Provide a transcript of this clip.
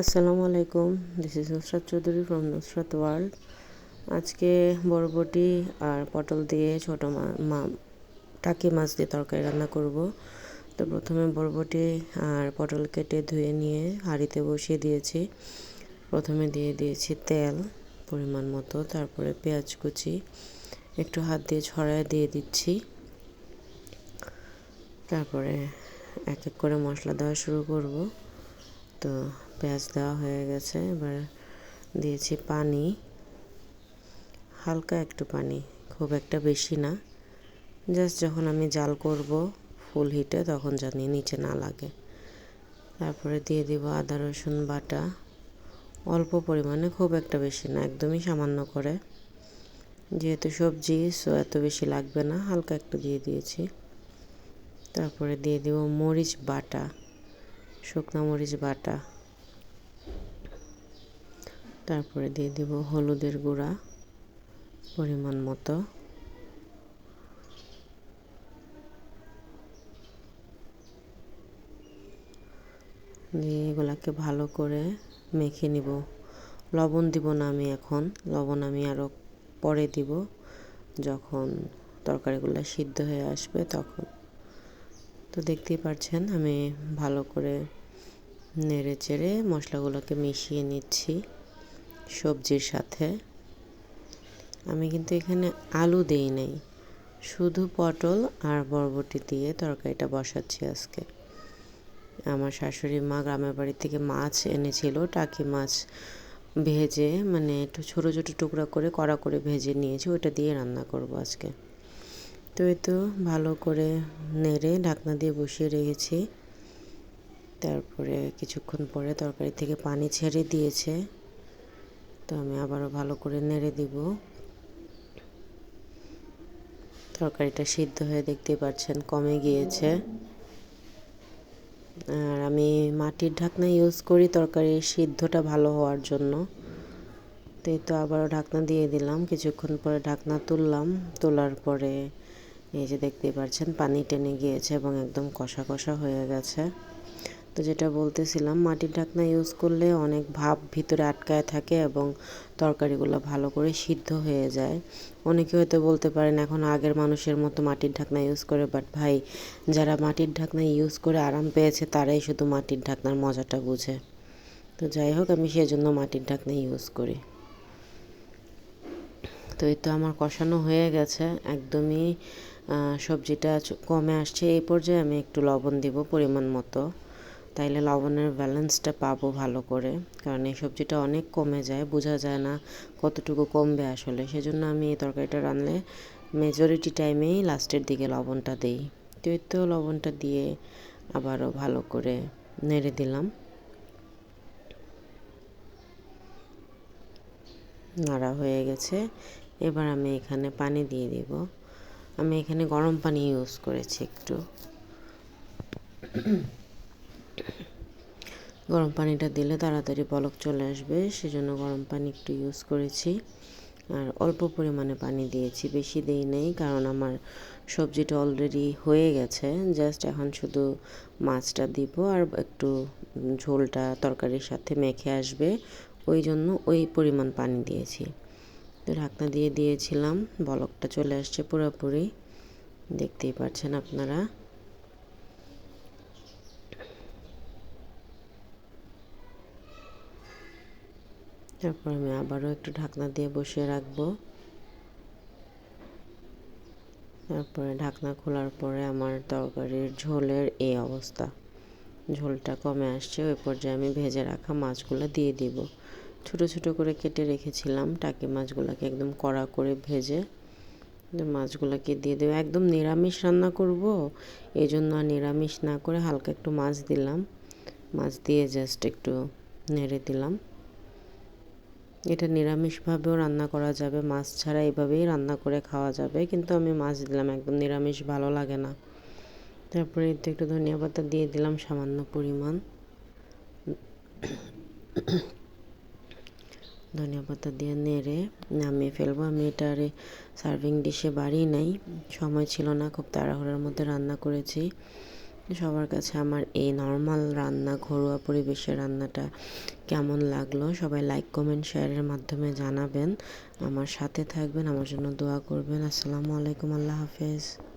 আসসালামু আলাইকুম this is Nusrat Chowdhury from Nusrat world আজকে বরবটি আর পটল দিয়ে ছোটো মা, টাকি মাছ দিয়ে তরকারি রান্না করব। তো প্রথমে বরবটি আর পটল কেটে ধুয়ে নিয়ে হাঁড়িতে বসিয়ে দিয়েছি। প্রথমে দিয়ে দিয়েছি তেল পরিমাণ মতো, তারপরে পেঁয়াজ কুচি, একটু হাত দিয়ে ছড়ায় দিয়ে দিচ্ছি। তারপরে এক এক করে মশলা দেওয়া শুরু করব। তো পেঁয়াজ দেওয়া হয়ে গেছে, এবার দিয়েছি পানি, হালকা একটু পানি, খুব একটা বেশি না, জাস্ট যখন আমি জাল করব ফুল হিটে তখন জানি নিচে না লাগে। তারপরে দিয়ে দিব আদা, রসুন, বাটা, অল্প পরিমাণে, খুব একটা বেশি না, একদমই সামান্য করে। যেহেতু সবজি সো এত বেশি লাগবে না, হালকা একটু দিয়ে দিয়েছি। তারপরে দিয়ে দিব মরিচ বাটা, শুকনো মরিচ বাটা। তারপরে দিয়ে দিব হলুদের গুঁড়া পরিমাণ মতো। দিয়ে এগুলাকে ভালো করে মেখে নিব। লবণ দিব না আমি এখন, লবণ আমি আরও পরে দিব। যখন তরকারিগুলো সিদ্ধ হয়ে আসবে তখন। তো দেখতেই পাচ্ছেন আমি ভালো করে নেড়ে চেড়ে মশলাগুলোকে মিশিয়ে নিচ্ছি। সবজির সাথে। আমি কিন্তু এখানে আলু দেই নাই, শুধু পটল আর বরবটি দিয়ে তরকারিটা বসাচ্ছি আজকে। আমার শাশুড়ি মা গ্রামের বাড়ি থেকে মাছ এনেছিল, টাকি মাছ ভেজে মানে একটু ছোটো ছোটো টুকরা করে কড়া করে ভেজে নিয়েছি ওটা দিয়ে রান্না করব আজকে। তো এই তো ভালো করে নেড়ে, ঢাকনা দিয়ে বসিয়ে রেখেছি। তারপরে কিছুক্ষণ পরে তরকারি থেকে পানি ছেড়ে দিয়েছে। তো আমি আবারও ভালো করে নেড়ে দিব। তরকারিটা সিদ্ধ হয়ে দেখতে পাচ্ছেন কমে গিয়েছে। আর আমি মাটির ঢাকনা ইউজ করি তরকারির সিদ্ধটা ভালো হওয়ার জন্য। তো এই তো আবারও ঢাকনা দিয়ে দিলাম। কিছুক্ষণ পরে ঢাকনা তুললাম। তোলার পরে এই যে দেখতে পাচ্ছেন পানি টেনে গিয়েছে এবং একদম কষা কষা হয়ে গেছে। তো যেটা বলতেছিলাম, মাটির ঢাকনা ইউজ করলে অনেক ভাব ভিতরে আটকায় থাকে এবং তরকারিগুলো ভালো করে সিদ্ধ হয়ে যায়। অনেকে হয়তো বলতে পারেন এখন আগের মানুষের মতো মাটির ঢাকনা ইউজ করে বাট ভাই, যারা মাটির ঢাকনা ইউজ করে আরাম পেয়েছে, তারাই শুধু মাটির ঢাকনার মজাটা বুঝে। তো যাই হোক, আমি সেজন্য মাটির ঢাকনা ইউজ করি। তো এই তো আমার কষানো হয়ে গেছে, একদমই সবজিটা কমে আসছে। এই পর্যায়ে আমি একটু লবণ দিব পরিমাণ মতো। তাইলে লবণের ব্যালেন্সটা পাবো ভালো করে। কারণ এই সবজিটা অনেক কমে যায়, বোঝা যায় না কতটুকু কমবে আসলে। সেজন্য আমি এই তরকারিটা রানলে মেজরিটি টাইমেই লাস্টের দিকে লবণটা দিই। তো তো লবণটা দিয়ে আবারও ভালো করে নেড়ে দিলাম। নাড়া হয়ে গেছে। এবার আমি এখানে পানি দিয়ে দিব। আমি এখানে গরম পানি ইউজ করেছি একটু। গরম পানিটা দিলে তাড়াতাড়ি পলক চলে আসবে, সেজন্য গরম পানি একটু ইউজ করেছি। আর অল্প পরিমাণে পানি দিয়েছি, বেশি দিই নেই, কারণ আমার সবজিটা অলরেডি হয়ে গেছে। জাস্ট এখন শুধু মাছটা দিব আর একটু ঝোলটা তরকারির সাথে মেখে আসবে, ওই জন্য ওই পরিমাণ পানি দিয়েছি। তো ঢাকনা দিয়ে দিয়েছিলাম, বলকটা চলে আসছে পুরোপুরি। দেখতেই পাচ্ছেন আপনারা। তারপর আমি আবারও একটু ঢাকনা দিয়ে বসিয়ে রাখব। তারপরে ঢাকনা খোলার পরে আমার তরকারির ঝোলের এই অবস্থা। ঝোলটা কমে আসছে, ওই পর্যায়ে আমি ভেজে রাখা মাছগুলো দিয়ে দিব। ছোট ছোট করে কেটে রেখেছিলাম, টাকি মাছগুলোকে একদম কড়া করে ভেজে মাছগুলোকে দিয়ে দেবো। একদম নিরামিষ রান্না করব, এই জন্য নিরামিষ না করে হালকা একটু মাছ দিলাম। মাছ দিয়ে জাস্ট একটু নেড়ে দিলাম। এটা নিরামিষভাবেও রান্না করা যাবে। মাছ ছাড়া এভাবেই রান্না করে খাওয়া যাবে। কিন্তু আমি মাছ দিলাম, একদম নিরামিষ, ভালো লাগে না। তারপরে এতে একটু ধনিয়া পাতা দিয়ে দিলাম, সামান্য পরিমাণ। ধনিয়া পাতা দিয়ে নেড়ে নামিয়ে ফেলব। আমি এটার সার্ভিং ডিশে বাড়ি নাই। সময় ছিল না, খুব তাড়াহুড়োর মধ্যে রান্না করেছি। সবার কাছে আমার এই নর্মাল রান্না, ঘরোয়া পরিবেশের রান্নাটা কেমন লাগল? সবাই লাইক কমেন্ট শেয়ারের মাধ্যমে জানাবেন। আমার সাথে থাকবেন, আমার জন্য দোয়া করবেন। আসসালামু আলাইকুম, আল্লাহ হাফেজ।